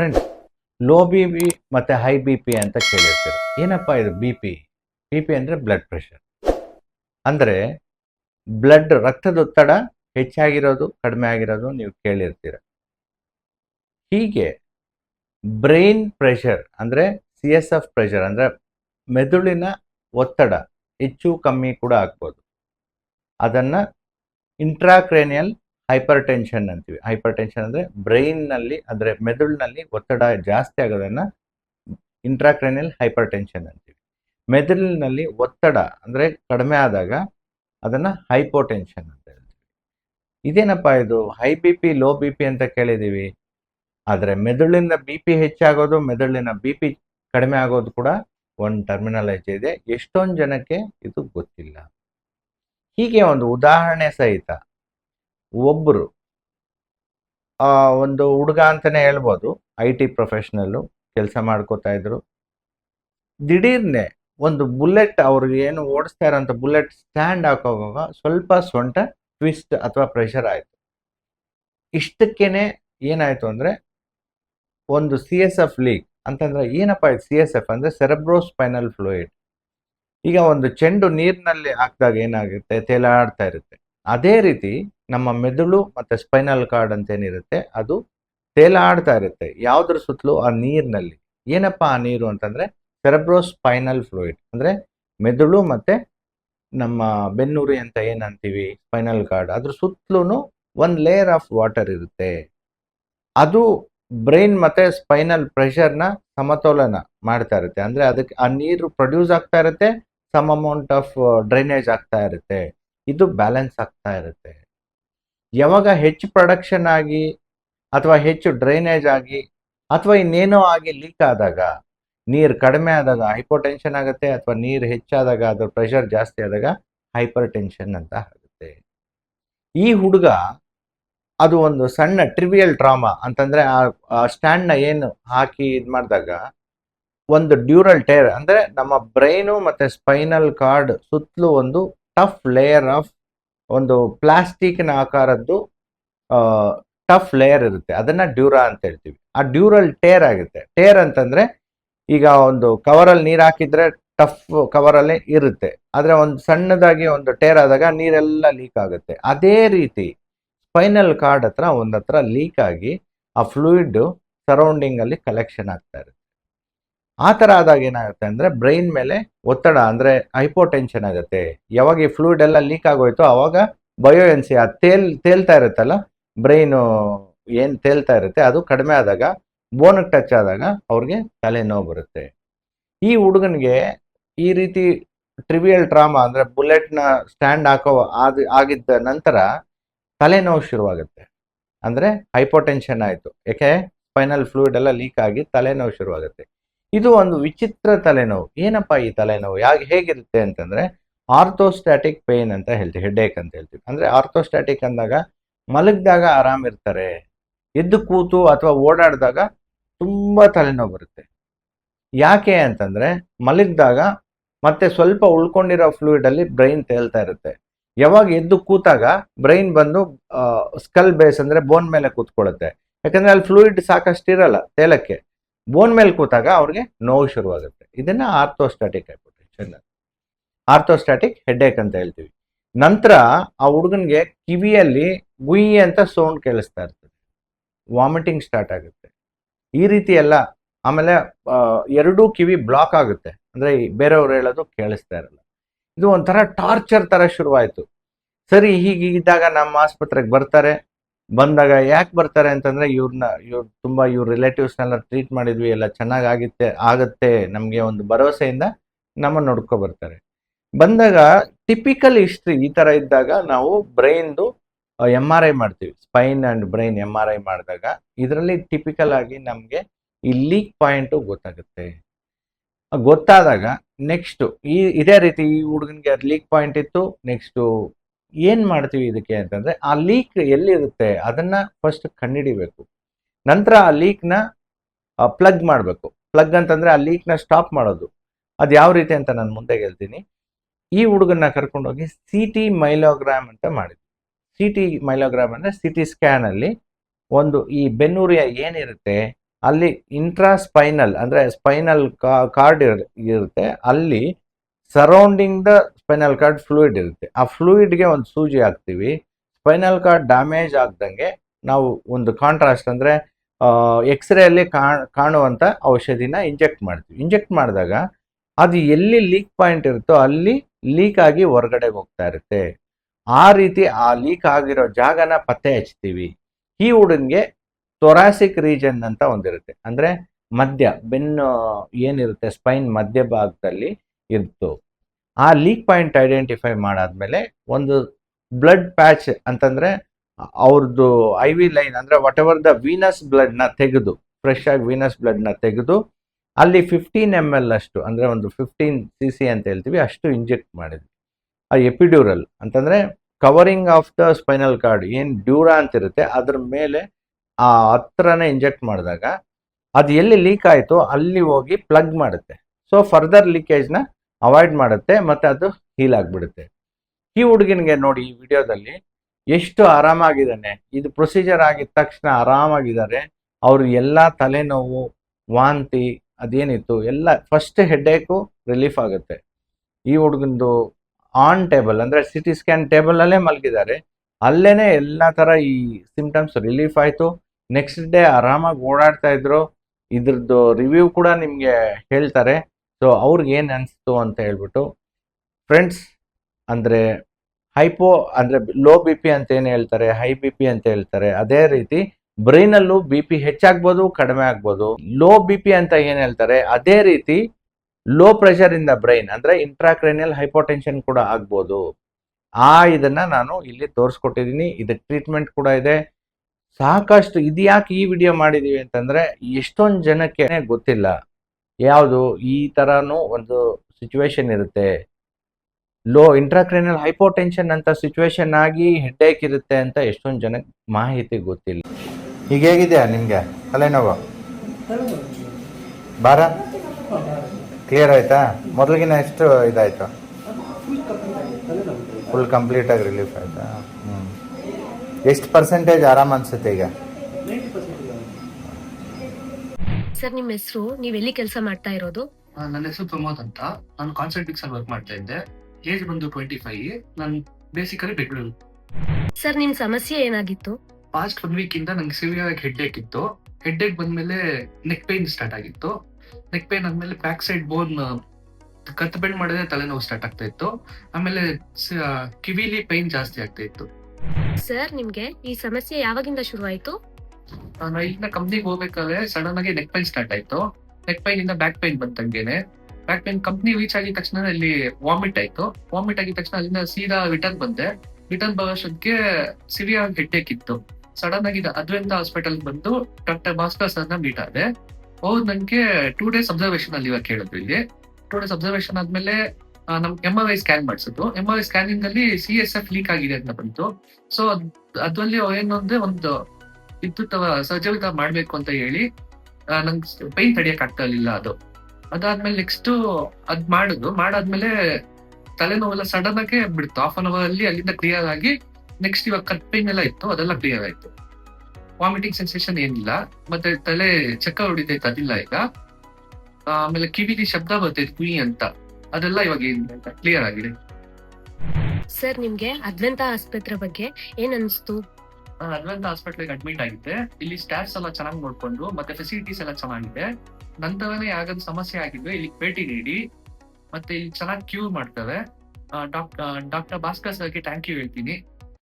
Friends low B P ಮತ್ತು high B P ಅಂತ ಕೇಳಿರ್ತೀರ. ಏನಪ್ಪ ಇದು ಬಿ ಪಿ ಬಿ ಪಿ ಅಂದರೆ ಬ್ಲಡ್ ಪ್ರೆಷರ್ ಅಂದರೆ ಬ್ಲಡ್ ರಕ್ತದೊತ್ತಡ ಹೆಚ್ಚಾಗಿರೋದು, ಕಡಿಮೆ ಆಗಿರೋದು ನೀವು ಕೇಳಿರ್ತೀರ. ಹೀಗೆ ಬ್ರೈನ್ ಪ್ರೆಷರ್ ಅಂದರೆ ಸಿ ಎಸ್ ಎಫ್ ಪ್ರೆಷರ್ ಅಂದರೆ ಮೆದುಳಿನ ಒತ್ತಡ ಹೆಚ್ಚು ಕಮ್ಮಿ ಕೂಡ ಆಗ್ಬೋದು. ಅದನ್ನು ಇಂಟ್ರಾಕ್ರೇನಿಯಲ್ ಹೈಪರ್ ಟೆನ್ಷನ್ ಅಂತೀವಿ. ಹೈಪರ್ ಟೆನ್ಷನ್ ಅಂದರೆ ಬ್ರೈನ್ನಲ್ಲಿ ಅಂದರೆ ಮೆದುಳಿನಲ್ಲಿ ಒತ್ತಡ ಜಾಸ್ತಿ ಆಗೋದನ್ನು ಇಂಟ್ರಾಕ್ರೈನಲ್ ಹೈಪರ್ ಟೆನ್ಷನ್ ಅಂತೀವಿ. ಮೆದುಳಿನಲ್ಲಿ ಒತ್ತಡ ಅಂದರೆ ಕಡಿಮೆ ಆದಾಗ ಅದನ್ನು ಹೈಪೋಟೆನ್ಷನ್ ಅಂತ ಹೇಳ್ತೀವಿ. ಇದೇನಪ್ಪ ಇದು? High B P, low B P ಅಂತ ಕೇಳಿದ್ದೀವಿ. ಆದರೆ ಮೆದುಳಿನ ಬಿ ಪಿ ಹೆಚ್ಚಾಗೋದು, ಮೆದುಳಿನ ಬಿ ಪಿ ಕಡಿಮೆ ಆಗೋದು ಕೂಡ ಒಂದು ಟರ್ಮಿನಾಲಜಿ ಇದೆ. ಎಷ್ಟೊಂದು ಜನಕ್ಕೆ ಇದು ಗೊತ್ತಿಲ್ಲ. ಹೀಗೆ ಒಂದು ಉದಾಹರಣೆ ಸಹಿತ ಒಬ್ಬರು ಒಂದು ಹುಡುಗ ಅಂತಲೇ ಹೇಳ್ಬೋದು ಐ ಟಿ ಪ್ರೊಫೆಷ್ನಲ್ಲು ಕೆಲಸ ಮಾಡ್ಕೋತಾ ಇದ್ರು. ದಿಢೀರ್ನೆ ಒಂದು ಬುಲೆಟ್ ಅವ್ರಿಗೆ ಏನು ಓಡಿಸ್ತಾ ಇರೋಂಥ ಬುಲೆಟ್ ಸ್ಟ್ಯಾಂಡ್ ಹಾಕೋವಾಗ ಸ್ವಲ್ಪ ಸೊಂಟ, ಟ್ವಿಸ್ಟ್ ಅಥವಾ ಪ್ರೆಷರ್ ಆಯಿತು. ಇಷ್ಟಕ್ಕೇನೆ ಏನಾಯಿತು ಅಂದರೆ, ಒಂದು ಸಿ ಎಸ್ ಎಫ್ ಲೀಗ್ ಅಂತಂದ್ರೆ ಏನಪ್ಪ ಇದು ಸಿ ಎಸ್ ಎಫ್ ಅಂದರೆ ಸೆರೆಬ್ರೋಸ್ಪೈನಲ್ ಫ್ಲೂಯಿಡ್ ಈಗ ಒಂದು ಚೆಂಡು ನೀರಿನಲ್ಲಿ ಹಾಕಿದಾಗ ಏನಾಗುತ್ತೆ, ತೇಲಾಡ್ತಾ ಇರುತ್ತೆ. ಅದೇ ರೀತಿ ನಮ್ಮ ಮೆದುಳು ಮತ್ತು ಸ್ಪೈನಲ್ ಕಾರ್ಡ್ ಅಂತ ಏನಿರುತ್ತೆ, ಅದು ತೇಲಾಡ್ತಾ ಇರುತ್ತೆ. ಯಾವುದ್ರ ಸುತ್ತಲೂ ಆ ನೀರಿನಲ್ಲಿ. ಏನಪ್ಪ ಆ ನೀರು ಅಂತಂದರೆ ಸೆರೆಬ್ರೋಸ್ಪೈನಲ್ ಫ್ಲೂಯಿಡ್. ಅಂದರೆ ಮೆದುಳು ಮತ್ತು ನಮ್ಮ ಬೆನ್ನೂರಿ ಅಂತ ಏನಂತೀವಿ, ಸ್ಪೈನಲ್ ಕಾರ್ಡ್ ಅದ್ರ ಸುತ್ತಲೂ ಒಂದು ಲೇಯರ್ ಆಫ್ ವಾಟರ್ ಇರುತ್ತೆ. ಅದು ಬ್ರೈನ್ ಮತ್ತು ಸ್ಪೈನಲ್ ಪ್ರೆಷರ್ನ ಸಮತೋಲನ ಮಾಡ್ತಾ ಇರುತ್ತೆ. ಅಂದರೆ ಅದಕ್ಕೆ ಆ ನೀರು ಪ್ರೊಡ್ಯೂಸ್ ಆಗ್ತಾ ಇರುತ್ತೆ, ಸಮ್ ಅಮೌಂಟ್ ಆಫ್ ಡ್ರೈನೇಜ್ ಆಗ್ತಾ ಇರುತ್ತೆ. ಇದು ಬ್ಯಾಲೆನ್ಸ್ ಆಗ್ತಾ ಇರುತ್ತೆ. ಯಾವಾಗ ಹೆಚ್ಚು ಪ್ರೊಡಕ್ಷನ್ ಆಗಿ ಅಥವಾ ಹೆಚ್ಚು ಡ್ರೈನೇಜ್ ಆಗಿ ಅಥವಾ ಇನ್ನೇನೋ ಆಗಿ ಲೀಕ್ ಆದಾಗ, ನೀರು ಕಡಿಮೆ ಆದಾಗ ಹೈಪೋಟೆನ್ಷನ್ ಆಗುತ್ತೆ ಅಥವಾ ನೀರು ಹೆಚ್ಚಾದಾಗ ಅದರ ಪ್ರೆಷರ್ ಜಾಸ್ತಿ ಆದಾಗ ಹೈಪರ್ ಟೆನ್ಷನ್ ಅಂತ ಆಗುತ್ತೆ. ಈ ಹುಡುಗ ಅದು ಒಂದು ಸಣ್ಣ ಟ್ರಿವಿಯಲ್ ಟ್ರಾಮಾ ಅಂತಂದ್ರೆ ಆ ಸ್ಟ್ಯಾಂಡ್ನ ಏನು ಹಾಕಿ ಇದು ಮಾಡಿದಾಗ ಒಂದು ಡ್ಯೂರಲ್ ಟೇರ್ ಅಂದರೆ ನಮ್ಮ ಬ್ರೈನು ಮತ್ತು ಸ್ಪೈನಲ್ ಕಾರ್ಡ್ ಸುತ್ತಲೂ ಒಂದು ಟಫ್ ಲೇಯರ್ ಆಫ್ ಒಂದು ಪ್ಲಾಸ್ಟಿಕ್ನ ಆಕಾರದ್ದು ಟಫ್ ಲೇಯರ್ ಇರುತ್ತೆ. ಅದನ್ನ ಡ್ಯೂರಾ ಅಂತ ಹೇಳ್ತೀವಿ. ಆ ಡ್ಯೂರಲ್ ಟೇರ್ ಆಗುತ್ತೆ. ಟೇರ್ ಅಂತಂದ್ರೆ ಈಗ ಒಂದು ಕವರಲ್ಲಿ ನೀರು ಹಾಕಿದ್ರೆ ಟಫ್ ಕವರಲ್ಲಿ ಇರುತ್ತೆ. ಆದರೆ ಒಂದು ಸಣ್ಣದಾಗಿ ಒಂದು ಟೇರ್ ಆದಾಗ ನೀರೆಲ್ಲ ಲೀಕ್ ಆಗುತ್ತೆ. ಅದೇ ರೀತಿ ಸ್ಪೈನಲ್ ಕಾರ್ಡ್ ಹತ್ರ ಒಂದತ್ರ ಲೀಕ್ ಆಗಿ ಆ ಫ್ಲೂಯಿಡ್ ಸರೌಂಡಿಂಗಲ್ಲಿ ಕಲೆಕ್ಷನ್ ಆಗ್ತಾ ಇರುತ್ತೆ. ಆ ಥರ ಆದಾಗ ಏನಾಗುತ್ತೆ ಅಂದರೆ ಬ್ರೈನ್ ಮೇಲೆ ಒತ್ತಡ ಅಂದರೆ ಹೈಪೋಟೆನ್ಷನ್ ಆಗುತ್ತೆ. ಯಾವಾಗ ಈ ಫ್ಲೂಯಿಡ್ ಎಲ್ಲ ಲೀಕ್ ಆಗೋಯ್ತು ಅವಾಗ ಬಯೋ ಎನ್ ಸಿ ಆ ತೇಲ್, ತೇಲ್ತಾ ಇರುತ್ತಲ್ಲ ಬ್ರೈನು ಏನು ತೇಲ್ತಾ ಇರುತ್ತೆ ಅದು ಕಡಿಮೆ ಆದಾಗ ಬೋನಿಗೆ ಟಚ್ ಆದಾಗ ಅವ್ರಿಗೆ ತಲೆನೋವು ಬರುತ್ತೆ. ಈ ಹುಡುಗನಿಗೆ ಈ ರೀತಿ ಟ್ರಿವಿಯಲ್ ಟ್ರಾಮಾ ಅಂದರೆ ಬುಲೆಟ್ನ ಸ್ಟ್ಯಾಂಡ್ ಹಾಕೋ ಆದ, ಆಗಿದ್ದ ನಂತರ ತಲೆನೋವು ಶುರುವಾಗುತ್ತೆ. ಅಂದರೆ ಹೈಪೋಟೆನ್ಷನ್ ಆಯಿತು. ಯಾಕೆ ಫೈನಲ್ ಫ್ಲೂಯಿಡ್ ಎಲ್ಲ ಲೀಕ್ ಆಗಿ ತಲೆನೋವು ಶುರುವಾಗುತ್ತೆ. ಇದು ಒಂದು ವಿಚಿತ್ರ ತಲೆನೋವು. ಏನಪ್ಪ ಈ ತಲೆನೋವು? ಯಾಕೆ ಹೇಗಿರುತ್ತೆ ಅಂತಂದ್ರೆ ಆರ್ಥೋಸ್ಟ್ಯಾಟಿಕ್ ಪೇನ್ ಅಂತ ಹೇಳ್ತೀವಿ, ಹೆಡ್ಡೇಕ್ ಅಂತ ಹೇಳ್ತೀವಿ. ಅಂದ್ರೆ ಆರ್ಥೋಸ್ಟ್ಯಾಟಿಕ್ ಅಂದಾಗ ಮಲಗಿದಾಗ ಆರಾಮಿರ್ತಾರೆ ಎದ್ದು ಕೂತು ಅಥವಾ ಓಡಾಡಿದಾಗ ತುಂಬಾ ತಲೆನೋವು ಬರುತ್ತೆ. ಯಾಕೆ ಅಂತಂದ್ರೆ ಮಲಗಿದಾಗ ಮತ್ತೆ ಸ್ವಲ್ಪ ಉಳ್ಕೊಂಡಿರೋ ಫ್ಲೂಯಿಡಲ್ಲಿ ಬ್ರೈನ್ ತೇಲ್ತಾ ಇರುತ್ತೆ. ಯಾವಾಗ ಎದ್ದು ಕೂತಾಗ ಬ್ರೈನ್ ಬಂದು ಸ್ಕಲ್ ಬೇಸ್ ಅಂದ್ರೆ ಬೋನ್ ಮೇಲೆ ಕೂತ್ಕೊಳ್ಳುತ್ತೆ. ಯಾಕಂದ್ರೆ ಅಲ್ಲಿ ಫ್ಲೂಯಿಡ್ ಸಾಕಷ್ಟು ಇರಲ್ಲ ತೇಲಕ್ಕೆ. ಬೋನ್ ಮೇಲೆ ಕೂತಾಗ ಅವ್ರಿಗೆ ನೋವು ಶುರುವಾಗುತ್ತೆ. ಇದನ್ನ ಆರ್ಥೋಸ್ಟಾಟಿಕ್ ಹೈಪೋಟೆನ್ಷನ್ ಆರ್ಥೋಸ್ಟಾಟಿಕ್ ಹೆಡ್ಏಕ್ ಅಂತ ಹೇಳ್ತೀವಿ. ನಂತರ ಆ ಹುಡುಗನಿಗೆ ಕಿವಿಯಲ್ಲಿ ಗುಯಿ ಅಂತ ಸೌಂಡ್ ಕೇಳಿಸ್ತಾ ಇರ್ತದೆ. ವಾಮಿಟಿಂಗ್ ಸ್ಟಾರ್ಟ್ ಆಗುತ್ತೆ. ಈ ರೀತಿ ಎಲ್ಲ ಆಮೇಲೆ ಎರಡೂ ಕಿವಿ ಬ್ಲಾಕ್ ಆಗುತ್ತೆ. ಅಂದ್ರೆ ಬೇರೆಯವ್ರು ಹೇಳೋದು ಕೇಳಿಸ್ತಾ ಇರಲ್ಲ. ಇದು ಒಂಥರ ಟಾರ್ಚರ್ ತರ ಶುರುವಾಯಿತು. ಸರಿ ಹೀಗೆ ಇದ್ದಾಗ ನಮ್ಮ ಆಸ್ಪತ್ರೆಗೆ ಬರ್ತಾರೆ. ಬಂದಾಗ ಯಾಕೆ ಬರ್ತಾರೆ ಅಂತಂದ್ರೆ ಇವ್ರನ್ನ ಇವ್ರು ತುಂಬಾ ಇವ್ರ ರಿಲೇಟಿವ್ಸ್ನೆಲ್ಲ ಟ್ರೀಟ್ ಮಾಡಿದ್ವಿ, ಎಲ್ಲ ಚೆನ್ನಾಗಿ ಆಗಿತ್ತೆ, ಆಗತ್ತೆ, ನಮಗೆ ಒಂದು ಭರವಸೆಯಿಂದ ನಮ್ಮನ್ನು ನೋಡ್ಕೊ ಬರ್ತಾರೆ. ಬಂದಾಗ ಟಿಪಿಕಲ್ ಹಿಸ್ಟ್ರಿ ಈ ತರ ಇದ್ದಾಗ ನಾವು ಬ್ರೈನ್ದು ಎಂ ಆರ್ ಐ ಮಾಡ್ತೀವಿ. Spine and brain M R I ಮಾಡಿದಾಗ ಇದರಲ್ಲಿ ಟಿಪಿಕಲ್ ಆಗಿ ನಮಗೆ ಈ ಲೀಕ್ ಪಾಯಿಂಟು ಗೊತ್ತಾಗುತ್ತೆ. ಗೊತ್ತಾದಾಗ ನೆಕ್ಸ್ಟ್ ಈ, ಇದೇ ರೀತಿ ಈ ಹುಡುಗನಿಗೆ ಲೀಕ್ ಪಾಯಿಂಟ್ ಇತ್ತು ನೆಕ್ಸ್ಟು ಏನು ಮಾಡ್ತೀವಿ ಇದಕ್ಕೆ ಅಂತಂದರೆ ಆ ಲೀಕ್ ಎಲ್ಲಿರುತ್ತೆ ಅದನ್ನ ಫಸ್ಟ್ ಕಂಡುಹಿಡಿಬೇಕು. ನಂತರ ಆ ಲೀಕ್ನ ಪ್ಲಗ್ ಮಾಡಬೇಕು. ಪ್ಲಗ್ ಅಂತಂದರೆ ಆ ಲೀಕ್ನ ಸ್ಟಾಪ್ ಮಾಡೋದು. ಅದು ಯಾವ ರೀತಿ ಅಂತ ನಾನು ಮುಂದೆ ಹೇಳ್ತೀನಿ. ಈ ಹುಡುಗನ್ನ ಕರ್ಕೊಂಡೋಗಿ ಸಿ ಟಿ ಮೈಲೋಗ್ರಾಮ್ ಅಂತ ಮಾಡಿದ್ವಿ. ಸಿ ಟಿ ಮೈಲೋಗ್ರಾಮ್ ಅಂದರೆ ಸಿ ಟಿ ಸ್ಕ್ಯಾನಲ್ಲಿ ಒಂದು ಈ ಬೆನ್ನೂರಿಯ ಏನಿರುತ್ತೆ, ಅಲ್ಲಿ ಇಂಟ್ರಾ ಸ್ಪೈನಲ್ ಅಂದರೆ ಸ್ಪೈನಲ್ ಕಾರ್ಡ್ ಇರುತ್ತೆ. ಅಲ್ಲಿ surrounding the spinal cord fluid ಇರುತ್ತೆ. ಆ ಫ್ಲೂಯಿಡ್ಗೆ ಒಂದು ಸೂಜಿ ಹಾಕ್ತೀವಿ. ಸ್ಪೈನಲ್ ಕಾರ್ಡ್ ಡ್ಯಾಮೇಜ್ ಆಗ್ದಂಗೆ ನಾವು ಒಂದು ಕಾಂಟ್ರಾಸ್ಟ್ ಅಂದರೆ ಎಕ್ಸ್ರೇಯಲ್ಲಿ ಕಾಣುವಂಥ ಔಷಧಿನ ಇಂಜೆಕ್ಟ್ ಮಾಡ್ತೀವಿ. ಇಂಜೆಕ್ಟ್ ಮಾಡಿದಾಗ ಅದು ಎಲ್ಲಿ ಲೀಕ್ ಪಾಯಿಂಟ್ ಇರುತ್ತೋ ಅಲ್ಲಿ ಲೀಕ್ ಆಗಿ ಹೊರಗಡೆ ಹೋಗ್ತಾ ಇರುತ್ತೆ. ಆ ರೀತಿ ಆ ಲೀಕ್ ಆಗಿರೋ ಜಾಗನ ಪತ್ತೆ ಹಚ್ತೀವಿ. ಈ ಹುಡುಗನಿಗೆ ತೊರಾಸಿಕ್ ರೀಜನ್ ಅಂತ ಒಂದಿರುತ್ತೆ. ಅಂದರೆ ಮಧ್ಯ, ಬೆನ್ನು, ಏನಿರುತ್ತೆ ಸ್ಪೈನ್ ಮಧ್ಯ ಭಾಗದಲ್ಲಿ ಇತ್ತು ಆ ಲೀಕ್ ಪಾಯಿಂಟ್ ಐಡೆಂಟಿಫೈ ಮಾಡಾದ್ಮೇಲೆ ಒಂದು ಬ್ಲಡ್ ಪ್ಯಾಚ್ ಅಂತಂದ್ರೆ ಅವ್ರದ್ದು ಐ ವಿ ಲೈನ್ ಅಂದ್ರೆ ವಾಟ್ ಎವರ್ ದ ವೀನಸ್ ಬ್ಲಡ್ನ ತೆಗೆದು ಫ್ರೆಶ್ ಆಗಿ ವೀನಸ್ ಬ್ಲಡ್ನ ತೆಗೆದು ಅಲ್ಲಿ ಫಿಫ್ಟೀನ್ ಎಂ ಎಲ್ ಅಷ್ಟು, ಅಂದ್ರೆ ಒಂದು ಫಿಫ್ಟೀನ್ ಸಿ ಸಿ ಅಂತ ಹೇಳ್ತೀವಿ, ಅಷ್ಟು ಇಂಜೆಕ್ಟ್ ಮಾಡಿದ್ವಿ. ಆ ಎಪಿಡ್ಯೂರಲ್ ಅಂತಂದ್ರೆ covering of the spinal cord ಏನು ಡ್ಯೂರಾ ಅಂತ ಇರುತ್ತೆ ಅದ್ರ ಮೇಲೆ ಆ ಹತ್ರನೇ ಇಂಜೆಕ್ಟ್ ಮಾಡಿದಾಗ ಅದು ಎಲ್ಲಿ ಲೀಕ್ ಆಯಿತು ಅಲ್ಲಿ ಹೋಗಿ ಪ್ಲಗ್ ಮಾಡುತ್ತೆ. ಸೊ ಫರ್ದರ್ ಲೀಕೇಜ್ನ ಅವಾಯ್ಡ್ ಮಾಡುತ್ತೆ ಮತ್ತೆ ಅದು ಹೀಲ್ ಆಗಿಬಿಡುತ್ತೆ. ಈ ಹುಡುಗನಿಗೆ ನೋಡಿ ಈ ವಿಡಿಯೋದಲ್ಲಿ ಎಷ್ಟು ಆರಾಮಾಗಿದ್ದಾನೆ. ಇದು ಪ್ರೊಸೀಜರ್ ಆಗಿದ ತಕ್ಷಣ ಆರಾಮಾಗಿದ್ದಾರೆ. ಅವ್ರ ಎಲ್ಲ ತಲೆನೋವು, ವಾಂತಿ, ಅದೇನಿತ್ತು, ಎಲ್ಲ ಫಸ್ಟ್ ಹೆಡ್ಡೇಕು ರಿಲೀಫ್ ಆಗುತ್ತೆ. ಈ ಹುಡುಗಂದು ಆನ್ ಟೇಬಲ್ ಅಂದ್ರೆ ಸಿ ಟಿ ಸ್ಕ್ಯಾನ್ ಟೇಬಲಲ್ಲೇ ಮಲಗಿದ್ದಾರೆ. ಅಲ್ಲೇನೆ ಎಲ್ಲ ಥರ ಈ ಸಿಂಪ್ಟಮ್ಸ್ ರಿಲೀಫ್ ಆಯಿತು. ನೆಕ್ಸ್ಟ್ ಡೇ ಆರಾಮಾಗಿ ಓಡಾಡ್ತಾ ಇದ್ರು. ಇದ್ರದ್ದು ರಿವ್ಯೂ ಕೂಡ ನಿಮಗೆ ಹೇಳ್ತಾರೆ. ಸೊ ಅವ್ರಿಗೆ ಏನು ಅನಿಸ್ತು ಅಂತ ಹೇಳ್ಬಿಟ್ಟು ಫ್ರೆಂಡ್ಸ್ ಅಂದರೆ ಹೈಪೋ ಅಂದರೆ ಲೋ ಬಿ ಪಿ ಅಂತ ಏನು ಹೇಳ್ತಾರೆ ಹೈ ಬಿ ಪಿ ಅಂತ ಹೇಳ್ತಾರೆ, ಅದೇ ರೀತಿ ಬ್ರೈನಲ್ಲೂ ಬಿ ಪಿ ಹೆಚ್ಚಾಗ್ಬೋದು, ಕಡಿಮೆ ಆಗ್ಬೋದು. ಲೋ ಬಿ ಪಿ ಅಂತ ಏನು ಹೇಳ್ತಾರೆ, ಅದೇ ರೀತಿ ಲೋ ಪ್ರೆಷರ್ ಇಂದ ಬ್ರೈನ್ ಅಂದರೆ ಇಂಟ್ರಾಕ್ರೇನಿಯಲ್ ಹೈಪೋಟೆನ್ಷನ್ ಕೂಡ ಆಗ್ಬೋದು. ಆ ಇದನ್ನ ನಾನು ಇಲ್ಲಿ ತೋರಿಸ್ಕೊಟ್ಟಿದ್ದೀನಿ ಇದಕ್ಕೆ ಟ್ರೀಟ್ಮೆಂಟ್ ಕೂಡ ಇದೆ. ಸಾಕಷ್ಟು, ಇದ್ಯಾಕೆ ಈ ವಿಡಿಯೋ ಮಾಡಿದ್ದೀವಿ ಅಂತಂದ್ರೆ, ಎಷ್ಟೊಂದು ಜನಕ್ಕೆ ಗೊತ್ತಿಲ್ಲ. ಯಾವುದು? ಈ ತರನು ಒಂದು ಸಿಚುವೇಶನ್ ಇರುತ್ತೆ. ಲೋ ಇಂಟ್ರಾಕ್ರೇನಲ್ ಹೈಪೋಟೆನ್ಷನ್ ಅಂತ ಸಿಚುವೇಶನ್ ಆಗಿ ಹೆಡ್ಏಕ್ ಇರುತ್ತೆ ಅಂತ ಎಷ್ಟೊಂದು ಜನಕ್ಕೆ ಮಾಹಿತಿ ಗೊತ್ತಿಲ್ಲ. ಈಗ ಹೇಗಿದೆಯಾ ನಿಮಗೆ? ತಲೆನೋವು? ಬಾರ ಕ್ಲಿಯರ್ ಆಯ್ತಾ? ಮೊದಲಿಗಿನ ಎಷ್ಟು ಇದಾಯ್ತು? ಫುಲ್ ಕಂಪ್ಲೀಟ್ ಆಗಿ ರಿಲೀಫ್ ಆಯ್ತಾ? ಹ್ಞೂ ಎಷ್ಟು ಪರ್ಸೆಂಟೇಜ್ ಆರಾಮ ಅನ್ಸುತ್ತೆ ಈಗ? ಸರ್ ನಿಮ್ಮ ಹೆಸರು? ನೀವ್ ಎಲ್ಲಿ ಕೆಲಸ ಮಾಡ್ತಾ ಇರೋದು? ಆ, ನನ್ನ ಹೆಸರು ಪ್ರಮೋದ್ ಅಂತ. ನಾನು ಕಾನ್ಸಲ್ಟಿಂಗ್ ಅಲ್ಲಿ ವರ್ಕ್ ಮಾಡ್ತಾ ಇದ್ದೆ. ಏಜ್ ಬಂದು ಟ್ವೆಂಟಿ ಫೈವ್ ನಾನು ಬೇಸಿಕಲಿ ಬೆಂಗಳೂರು ಸರ್ ನಿಮ್ ಸಮಸ್ಯೆ ಏನಾಗಿತ್ತು? ಪಾಸ್ಟ್ ಒನ್ ವೀಕ್ ಇಂದ ನಂಗೆ ಸಿವಿಯರ್ ಆಗಿ ಹೆಡ್ ಏಕ್ ಇತ್ತು. ಹೆಡ್ ಏಕ್ ಬಂದ್ಮೇಲೆ ನೆಕ್ ಪೇನ್ ಸ್ಟಾರ್ಟ್ ಆಗಿತ್ತು. ನೆಕ್ ಪೇನ್ ಆದ್ಮೇಲೆ ಬ್ಯಾಕ್ ಸೈಡ್ ಬೋನ್ ಕತ್ ಬೆಂಡ್ ಮಾಡಿದ್ರೆ ತಲೆನೋವು ಸ್ಟಾರ್ಟ್ ಆಗ್ತಾ ಇತ್ತು. ಆಮೇಲೆ ಸ- ಕಿವಿಲಿ ಪೈನ್ ಜಾಸ್ತಿ ಆಗ್ತಾ ಇತ್ತು. ಸರ್ ನಿಮ್ಗೆ ಈ ಸಮಸ್ಯೆ ಯಾವಾಗಿಂದ ಶುರುವಾಯ್ತು? ನಾನು ಇಲ್ಲಿಂದ ಕಂಪ್ನಿಗೆ ಹೋಗ್ಬೇಕಾದ್ರೆ ಸಡನ್ ಆಗಿ ನೆಕ್ ಪೈನ್ ಸ್ಟಾರ್ಟ್ ಆಯ್ತು. ನೆಕ್ ಪೈನ್ ಇಂದ ಬ್ಯಾಕ್ ಪೈನ್ ಬಂತಂಗೇನೆ ಬ್ಯಾಕ್ ಪೈನ್ ಕಂಪ್ನಿ ರೀಚ್ ಆಗಿದ ತಕ್ಷಣ ಅಲ್ಲಿ ವಾಮಿಟ್ ಆಯ್ತು. ವಾಮಿಟ್ ಆಗಿದ ತಕ್ಷಣ ಅಲ್ಲಿಂದ ಸೀದಾ ರಿಟರ್ನ್ ಬಂದೆ. ರಿಟರ್ನ್ ಬರೋಷ್ಟಕ್ಕೆ ಸಿವಿಯರ್ ಹೆಡ್ ಏಕ್ ಇತ್ತು. ಸಡನ್ ಆಗಿ ಅದ್ರಿಂದ ಹಾಸ್ಪಿಟಲ್ ಬಂದು ಡಾಕ್ಟರ್ ಭಾಸ್ಕರ್ ಸರ್ನ ಮೀಟ್ ಆದೆ. ಅವ್ರು ನನ್ಗೆ ಟೂ ಡೇಸ್ ಅಬ್ಸರ್ವೇಷನ್ ಅಲ್ಲಿ ಇವಾಗ ಕೇಳಿದ್ರು ಇಲ್ಲಿ. ಟೂ ಡೇಸ್ ಅಬ್ಸರ್ವೇಷನ್ ಆದ್ಮೇಲೆ ನಮ್ ಎಂ ಆರ್ ಐ ಸ್ಕ್ಯಾನ್ ಮಾಡಿಸಿದ್ರು ಎಂ ಆರ್ ಐ ಸ್ಕ್ಯಾನಿಂಗ್ ಅಲ್ಲಿ ಸಿ ಎಸ್ ಎಫ್ ಲೀಕ್ ಆಗಿದೆ ಅಂತ ಬಂತು. ಸೊ ಅದ್ರಲ್ಲಿ ಏನು ಅಂದ್ರೆ ಒಂದು ವಿದ್ಯುತ್ ಸರ್ಜರಿ ತರ ಮಾಡ್ಬೇಕು ಅಂತ ಹೇಳಿ ನಂಗೆ ಪೈನ್ ತಡಿಯಕ್ ಆಗ್ತಾ ಇರ್ಲಿಲ್ಲ ಅದು. ಅದಾದ್ಮೇಲೆ ನೆಕ್ಸ್ಟ್ ಅದ್ ಮಾಡುದು. ಮಾಡಾದ್ಮೇಲೆ ತಲೆನೋವೆಲ್ಲ ಸಡನ್ ಆಗಿ ಬಿಡ್ತು. ಆಫ್ ಅನ್ ಅವರ್ ಅಲ್ಲಿ ಅಲ್ಲಿಂದ ಕ್ಲಿಯರ್ ಆಗಿ ನೆಕ್ಸ್ಟ್ ಇವಾಗ ಕತ್ ಪೈನ್ ಎಲ್ಲ ಇತ್ತು. ಅದೆಲ್ಲ ಕ್ಲಿಯರ್ ಆಯ್ತು. ವಾಮಿಟಿಂಗ್ ಸೆನ್ಸೇಷನ್ ಏನಿಲ್ಲ. ಮತ್ತೆ ತಲೆ ಚಕ್ಕ ಹೊಡಿತೈತೆ ಅದಿಲ್ಲ ಈಗ. ಆಮೇಲೆ ಕಿವಿಲಿ ಶಬ್ದ ಬರ್ತೈತೆ, ಕುಯಿ ಅಂತ. ಅದೆಲ್ಲ ಇವಾಗ ಕ್ಲಿಯರ್ ಆಗಿದೆ. ಸರ್ ನಿಮ್ಗೆ ಅದ್ವಂತ ಆಸ್ಪತ್ರೆ ಬಗ್ಗೆ ಏನ್ ಅನ್ಸ್ತು? ಅದ್ವಂತ ಹಾಸ್ಪಿಟ್ಲಿಗೆ ಅಡ್ಮಿಟ್ ಆಗಿದೆ ಇಲ್ಲಿ ಸ್ಟಾಫ್ಸ್ ಎಲ್ಲ ಚೆನ್ನಾಗಿ ನೋಡ್ಕೊಂಡು, ಮತ್ತೆ ಫೆಸಿಲಿಟೀಸ್ ಎಲ್ಲ ಚೆನ್ನಾಗಿದೆ. ನಂತರನೇ ಯಾವ್ದು ಸಮಸ್ಯೆ ಆಗಿದ್ವಿ ಇಲ್ಲಿ ಭೇಟಿ ನೀಡಿ. ಮತ್ತೆ ಇಲ್ಲಿ ಚೆನ್ನಾಗಿ ಕ್ಯೂರ್ ಮಾಡ್ತವೆ. ಡಾಕ್ಟರ್ ಡಾಕ್ಟರ್ ಭಾಸ್ಕರ್ ಸರ್ಗೆ ಥ್ಯಾಂಕ್ ಯು ಹೇಳ್ತೀನಿ.